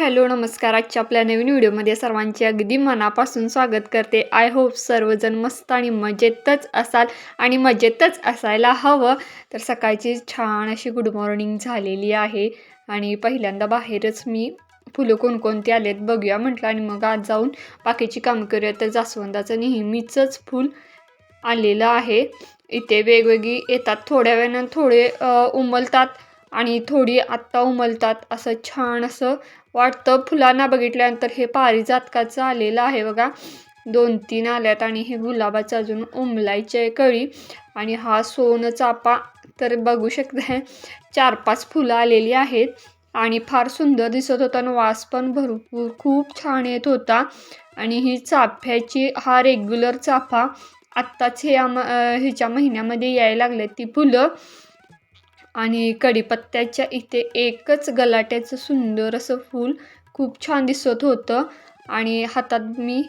Hello नमस्कार. आजच्या आपल्या नवीन व्हिडिओमध्ये सर्वांचे अगदी मनापासून स्वागत करते. आय होप सर्वजण मस्त आणि मजेतच असाल आणि मजेतच असायला हवं. तर सकाळची छान अशी गुड मॉर्निंग झालेली आहे. आणि पहिल्यांदा बाहेरच मी फुलं कोणकोणती आलेत बघूया म्हटलं आणि मग आज जाऊन बाकीची कामं करूया. तर जास्वंदाचं नेहमीचंच फूल आलेलं आहे. इथे वेगवेगळी येतात. थोड्या वेळानं थोडे उमलतात आणि थोडी आत्ता उमलतात. असं छान असं वाटतं फुलांना बघितल्यानंतर हे पारिजातकाचं आलेलं आहे बघा. दोन तीन आल्यात आणि हे गुलाबाचं अजून उमलायचे आहे कळी आणि हा सोन चापा तर बघू शकता चार पाच फुलं आलेली आहेत आणि फार सुंदर दिसत होता आणि वास पण भरपूर खूप छान येत होता. आणि ही चाफ्याची हा रेग्युलर चाफा आत्ताच हे आम ह्याच्या महिन्यामध्ये यायला लागले ती फुलं. आणि कढीपत्त्याच्या इथे एकच गलाट्याचं सुंदर असं फूल खूप छान दिसत होतं. आणि हातात मी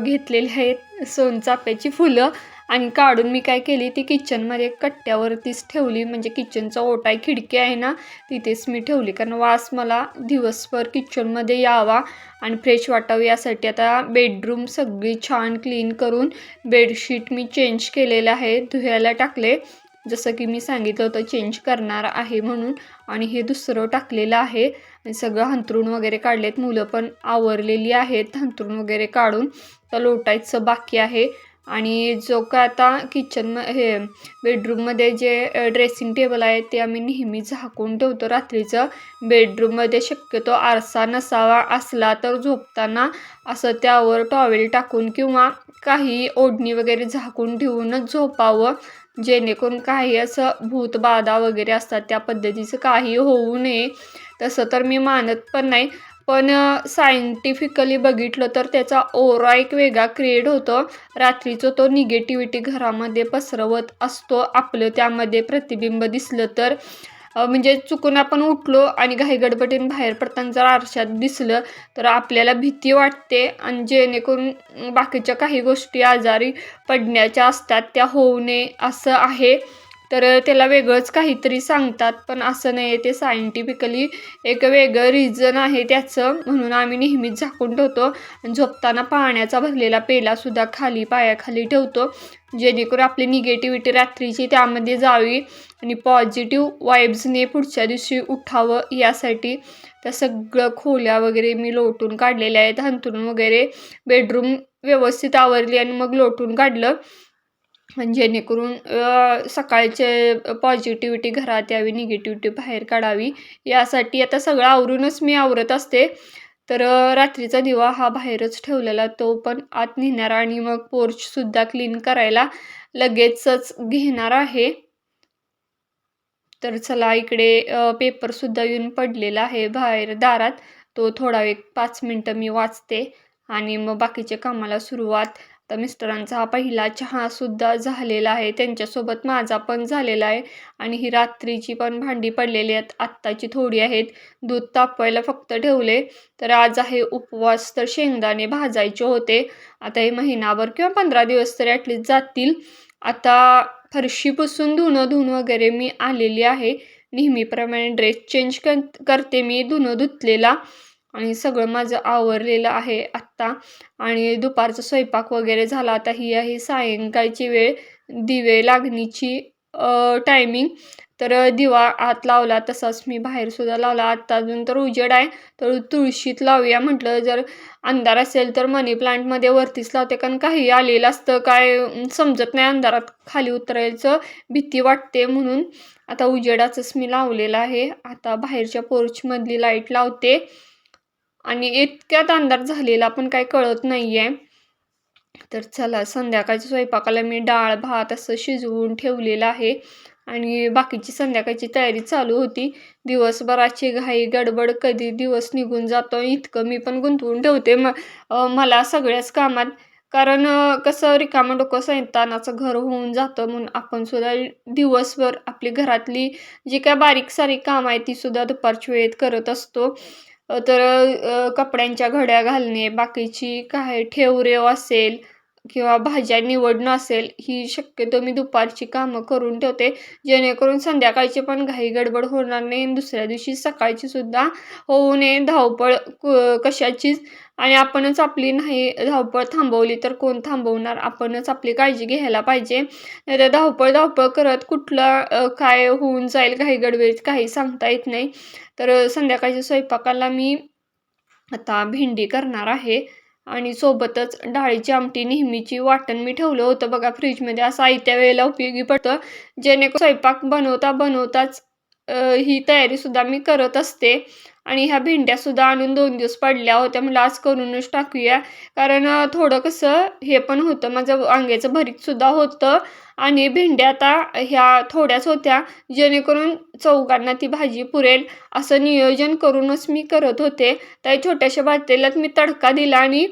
घेतलेले आहेत सोनचाफ्याची फुलं. आणि काढून मी काय केली ती किचनमध्ये कट्ट्यावरतीच ठेवली. म्हणजे किचनचा ओटा आहे खिडकी आहे ना तिथेच मी ठेवली. कारण वास मला दिवसभर किचनमध्ये यावा आणि फ्रेश वाटावं यासाठी आता बेडरूम सगळी छान क्लीन करून बेडशीट मी चेंज केलेलं आहे धुयाला टाकले. जसं की मी सांगितलं होतं चेंज करणार आहे म्हणून आणि हे दुसरं टाकलेलं आहे. सगळं हंतरून वगैरे काढलेत. मुलं पण आवरलेली आहेत हंतरून वगैरे काढून. तर लोटायचं बाकी आहे. आणि जो काय आता किचन हे बेडरूममध्ये जे ड्रेसिंग टेबल आहे ते आम्ही नेहमी झाकून ठेवतो रात्रीचं. बेडरूममध्ये शक्यतो आरसा नसावा असला तर झोपताना असं त्यावर टॉवेल टाकून किंवा काही ओढणी वगैरे झाकून ठेवूनच झोपावं. जेणेकरून काही असं भूतबाधा वगैरे असतात त्या पद्धतीचं काही होऊ नये. तसं तर मी मानत पण नाही. पण सायंटिफिकली बघितलं तर त्याचा ओरा एक वेगळा क्रिएट होतो. रात्रीचं तो निगेटिव्हिटी घरामध्ये पसरवत असतो. आपलं त्यामध्ये प्रतिबिंब दिसलं तर. म्हणजे चुकून आपण उठलो आणि घाईगडबडीन बाहेर पडताना जर आरशात दिसलं तर आपल्याला भीती वाटते आणि जेणेकरून बाकीच्या काही गोष्टी आजारी पडण्याच्या असतात त्या होऊ नये असं आहे. तर त्याला वेगळंच काहीतरी सांगतात पण असं नाही आहे ते सायंटिफिकली एक वेगळं रिझन आहे त्याचं. म्हणून आम्ही नेहमीच झाकून ठेवतो आणि झोपताना पाण्याचा भरलेला पेलासुद्धा खाली पायाखाली ठेवतो. जेणेकरून आपली निगेटिव्हिटी रात्रीची त्यामध्ये जावी आणि पॉझिटिव्ह वाईब्सने पुढच्या दिवशी उठावं यासाठी त्या सगळं खोल्या वगैरे मी लोटून काढलेल्या आहेत. हंतरून वगैरे बेडरूम व्यवस्थित आवरली आणि मग लोटून काढलं. आणि जेणेकरून सकाळचे पॉझिटिव्हिटी घरात यावी निगेटिव्हिटी बाहेर काढावी यासाठी आता सगळं आवरूनच मी आवरत असते. तर अ, रात्रीचा दिवा हा बाहेरच ठेवलेला तो पण आत नेणार आणि मग पोर्चसुद्धा क्लीन करायला लगेचच घेणार आहे. तर चला इकडे अ, पेपरसुद्धा येऊन पडलेला आहे बाहेर दारात. तो थोडा एक पाच मिनटं मी वाचते आणि मग बाकीच्या कामाला सुरुवात तर मिस्टरांचा हा पहिला चहासुद्धा झालेला आहे. त्यांच्यासोबत माझा पण झालेला आहे. आणि ही रात्रीची पण भांडी पडलेली आहेत. आत्ताची थोडी आहेत. दूध तापवायला फक्त ठेवले. तर आज आहे उपवास. तर शेंगदाणे भाजायचे होते. आता हे महिनाभर किंवा पंधरा दिवस तरी ॲटलीस्ट जातील. आता फरशी पुसून धुणं धुणं वगैरे मी आलेली आहे. नेहमीप्रमाणे ड्रेस चेंज कर करते मी धुणं धुतलेला. आणि सगळं माझं आवरलेलं आहे आत्ता. आणि दुपारचा स्वयंपाक वगैरे झाला. आता ही आहे सायंकाळची वेळ. दिवे लागणीची टायमिंग तर दिवा आत लावला तसाच मी बाहेरसुद्धा लावला. आत्ता अजून तर उजेड आहे. तर तुळशीत लावूया म्हटलं. जर अंधार असेल तर मनी प्लांटमध्ये वरतीच लावते. कारण काही आलेलं असतं. काय समजत नाही अंधारात खाली उतरायचं. भीती वाटते म्हणून. आता उजेडाचंच मी लावलेलं आहे. आता बाहेरच्या पोर्चमधली लाइट लावते. आणि इतक्यात अंधार झालेला पण काही कळत नाही आहे तर चला संध्याकाळच्या स्वयंपाकाला मी डाळ भात असं शिजवून ठेवलेलं आहे. आणि बाकीची संध्याकाळची तयारी चालू होती. दिवसभराची घाई गडबड कधी दिवस निघून जातो इतकं मी पण गुंतवून ठेवते म मला सगळ्याच कामात. कारण कसं रिकामं डोकं सैतानाचं घर होऊन जातं म्हणून आपण सुद्धा दिवसभर आपली घरातली जी काय बारीक सारीक कामं आहे ती सुद्धा दुपारच्या वेळेत करत असतो. तर कपड्यांच्या घड्या घालणे बाकीची काय ठेवरेव असेल किंवा भाज्या निवडणं असेल ही शक्यतो मी दुपारची कामं करून ठेवते. जेणेकरून संध्याकाळची पण घाई गडबड होणार नाही दुसऱ्या दिवशी सकाळची सुद्धा होऊ नये. धावपळ क कशाचीच आणि आपणच आपली नाही धावपळ थांबवली तर कोण थांबवणार? आपणच आपली काळजी घ्यायला पाहिजे. नाही तर धावपळ धावपळ करत कुठलं काय होऊन जाईल काही गडबडीत काही सांगता येत नाही. तर संध्याकाळच्या स्वयंपाकाला मी आता भेंडी करणार आहे. आणि सोबतच डाळीची आमटी नेहमीची वाटण मी ठेवलं होतं. बघा फ्रीजमध्ये असं आयत्या वेळेला उपयोगी पडतं. जेणेकरून स्वयंपाक बनवता बनवताच ही तयारीसुद्धा मी करत असते. आणि ह्या भेंड्यासुद्धा आणून दोन दिवस पडल्या होत्या. मला आज करूनच टाकूया. कारण थोडं कसं हे पण होतं. माझं वांग्याचं भरीतसुद्धा होतं. आणि भेंड्या आता ह्या थोड्याच होत्या. जेणेकरून चौघांना ती भाजी पुरेल. असं नियोजन करूनच मी करत होते. त्या छोट्याशा पातेल्यात मी तडका दिला आणि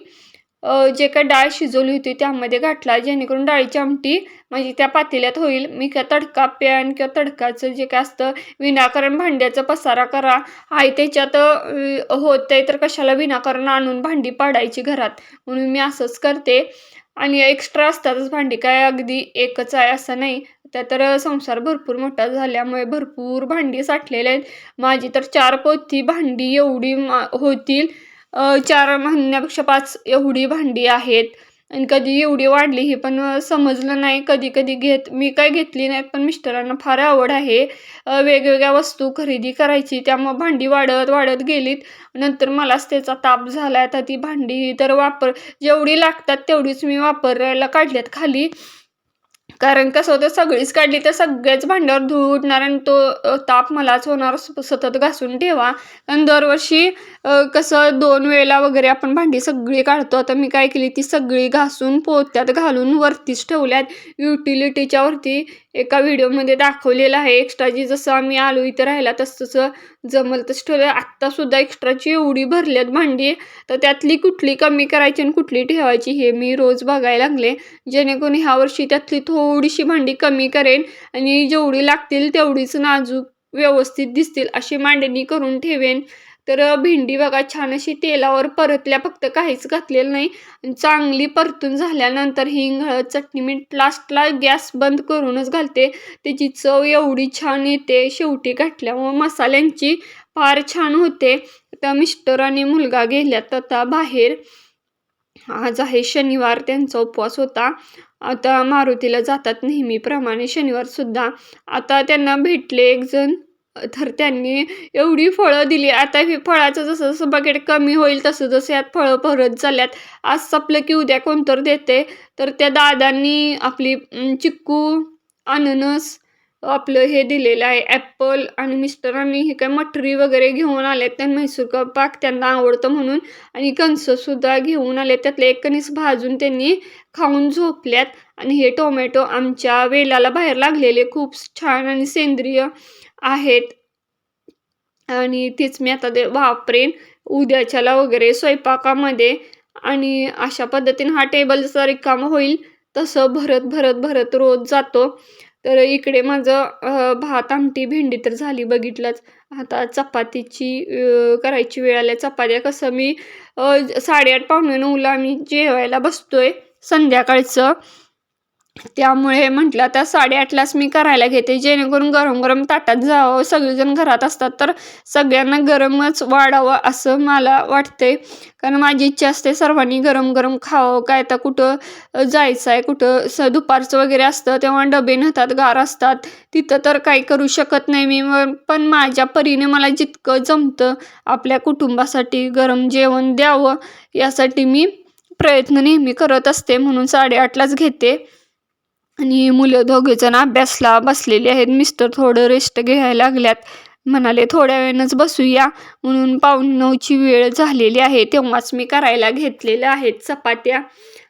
जे काय डाळ शिजवली होती त्यामध्ये घातला जेणेकरून डाळीची आमटी म्हणजे त्या पातेल्यात होईल. मी काय तडका पॅन किंवा तडकाचं जे काय असतं विनाकारण भांड्याचा पसारा करा. आहे त्याच्यात होत होतंय तर कशाला विनाकारण आणून भांडी पाडायची घरात? म्हणून मी असंच करते. आणि एक्स्ट्रा असतातच भांडी. काय अगदी एकच आहे असं नाही. त्या तर संसार भरपूर मोठा झाल्यामुळे भरपूर भांडी साठलेले आहेत. माझी तर चार पोती भांडी एवढी मा होतील. चार म्हणण्यापेक्षा पाच एवढी भांडी आहेत. आणि कधी एवढी वाढली ही पण समजलं नाही. कधी कधी घेत मी काय घेतली नाहीत पण मिस्टरांना फार आवड आहे. वेगवेगळ्या वस्तू खरेदी करायची त्यामुळं भांडी वाढत वाढत गेलीत. नंतर मलाच त्याचा ताप झाला. आता ती भांडी तर वापर जेवढी लागतात तेवढीच मी वापरायला काढल्यात खाली. कारण कसं होतं सगळीच काढली तर सगळ्याच भांड्यावर धूळ उठणार आणि तो ताप मलाच होणार. सतत घासून ठेवा. आणि दरवर्षी कसं दोन वेळेला वगैरे आपण भांडी सगळी काढतो. आता मी काय केली ती सगळी घासून पोत्यात घालून वरतीच ठेवल्यात. युटिलिटीच्या वरती एका व्हिडिओमध्ये दाखवलेलं आहे. एक्स्ट्राची जसं आम्ही आलो इथं राहिला तसं तसं जमल तसं ठेवलं आत्तासुद्धा एक्स्ट्राची एवढी भरल्यात भांडी तर त्यातली कुठली कमी करायची आणि कुठली ठेवायची हे मी रोज बघायला लागले. जेणेकरून ह्या वर्षी त्यातली थोडीशी भांडी कमी करेन आणि जेवढी लागतील तेवढीच नाजूक व्यवस्थित दिसतील अशी मांडणी करून ठेवेन. तर भेंडी बघा छान अशी तेलावर परतल्या फक्त काहीच घातलेलं नाही. चांगली परतून झाल्यानंतर हिंग हळद चटणी मीठ लास्टला गॅस बंद करूनच घालते. त्याची चव एवढी छान येते शेवटी घातल्यामुळं मसाल्यांची फार छान होते. त्या मिस्टर आणि मुलगा गेल्यात आता बाहेर. आज आहे शनिवार त्यांचा उपवास होता. आता मारुतीला जातात नेहमीप्रमाणे शनिवारसुद्धा. आता त्यांना भेटले एक जण. तर त्यांनी एवढी फळं दिली. आता हे फळाचं जसं जसं बकेट कमी होईल तसं जसं यात फळं भरत चालल्यात. आज संपलं की उद्या कोणतर देते. तर त्या दादांनी आपली चिक्कू अननस आपलं हे दिलेलं आहे. ॲपल आणि मिस्टरांनी हे काय मटरी वगैरे घेऊन आले त्यांना म्हैसूर पाक त्यांना आवडतं म्हणून. आणि कणसंसुद्धा घेऊन आले त्यातले एक कणीस भाजून त्यांनी खाऊन झोपल्यात. आणि हे टोमॅटो आमच्या वेलाला बाहेर लागलेले. खूप छान आणि सेंद्रिय आहेत. आणि तीच मी आता ते वापरेन. उद्याच्याला वगैरे स्वयंपाकामध्ये आणि अशा पद्धतीने हा टेबल जसा रिकामा होईल. तसं भरत भरत भरत रोज जातो. तर इकडे माझं भात आमटी भेंडी तर झाली बघितलंच. आता चपातीची करायची वेळ आल्या चपात्या कसं मी साडेआठ पावणे नऊला आम्ही जेवायला बसतोय संध्याकाळचं. त्यामुळे म्हटलं आता साडेआठलाच मी करायला घेते. जेणेकरून गरम गरम ताटात जावं. सगळेजण घरात असतात तर सगळ्यांना गरमच वाढावं असं मला वाटते कारण माझी इच्छा असते सर्वांनी गरम गरम खावं. काय तर कुठं जायचं आहे कुठं स दुपारचं वगैरे असतं तेव्हा डबे नेतात गार असतात. तिथं तर काही करू शकत नाही मी. पण माझ्या परीने मला जितकं जमतं आपल्या कुटुंबासाठी गरम जेवण द्यावं यासाठी मी प्रयत्न नेहमी करत असते. म्हणून साडेआठलाच घेते. आणि मुलं दोघेजण अभ्यासला बसलेली आहेत. मिस्टर थोडं रेस्ट घ्यायला लागल्यात. म्हणाले थोड्या वेळानंच बसूया. म्हणून पाऊण नऊची वेळ झालेली आहे. तेव्हाच मी करायला घेतलेल्या आहेत चपात्या.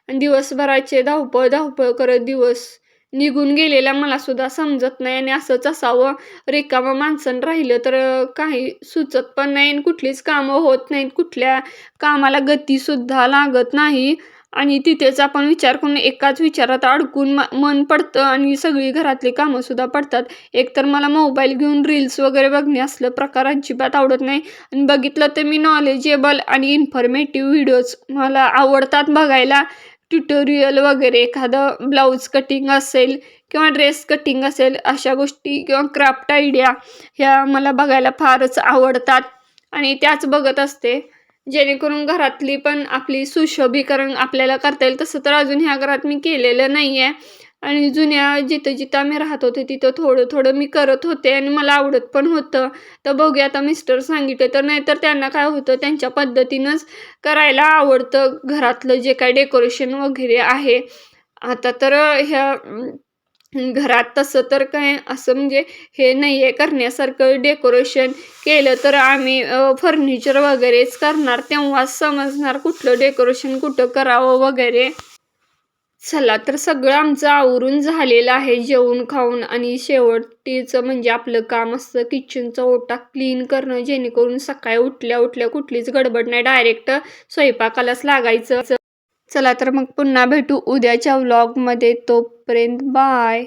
आणि दिवसभराचे धावपळ धावपळ करत दिवस निघून गेलेला मलासुद्धा समजत नाही आणि असंच असावं. रिकामं माणसं राहिलं तर काही सुचत पण नाही आणि कुठलीच कामं होत नाहीत. कुठल्या कामाला गतीसुद्धा लागत नाही. आणि तिथेच आपण विचार करून एकाच विचारात अडकून मन पडतं आणि सगळी घरातली कामंसुद्धा पडतात. एकतर मला मोबाईल घेऊन रील्स वगैरे बघणे असलं प्रकार अजिबात आवडत नाही. आणि बघितलं तर मी नॉलेजेबल आणि इन्फॉर्मेटिव्ह व्हिडिओज मला आवडतात बघायला. ट्युटोरियल वगैरे एखादं ब्लाऊज कटिंग असेल किंवा ड्रेस कटिंग असेल अशा गोष्टी किंवा क्राफ्ट आयडिया ह्या मला बघायला फारच आवडतात. आणि त्याच बघत असते. जेणेकरून घरातली पण आपली सुशोभीकरण आपल्याला करता येईल. तसं तर अजून ह्या घरात मी केलेलं नाही आहे आणि जुन्या जिथं जिथं आम्ही राहत होते तिथं थोडं थोडं मी करत होते आणि मला आवडत पण होतं. तर बघूया आता मिस्टर सांगितले तर नाहीतर त्यांना काय होतं त्यांच्या पद्धतीनंच करायला आवडतं घरातलं जे काय डेकोरेशन वगैरे आहे. आता तर ह्या घरात तसं तर काय असं म्हणजे हे नाही आहे करण्यासारखं डेकोरेशन केलं तर आम्ही फर्निचर वगैरेच करणार. तेव्हाच समजणार कुठलं डेकोरेशन कुठं करावं वगैरे. चला तर सगळं आमचं आवरून झालेलं आहे जेवण खाऊन. आणि शेवटीचं म्हणजे आपलं काम असतं किचनचा ओटा क्लीन करणं. जेणेकरून सकाळी उठल्या उठल्या कुठलीच गडबड नाही. डायरेक्ट स्वयंपाकालाच लागायचं. चला तर मग पुन्हा भेटू उद्याच्या व्लॉगमध्ये तोपर्यंत बाय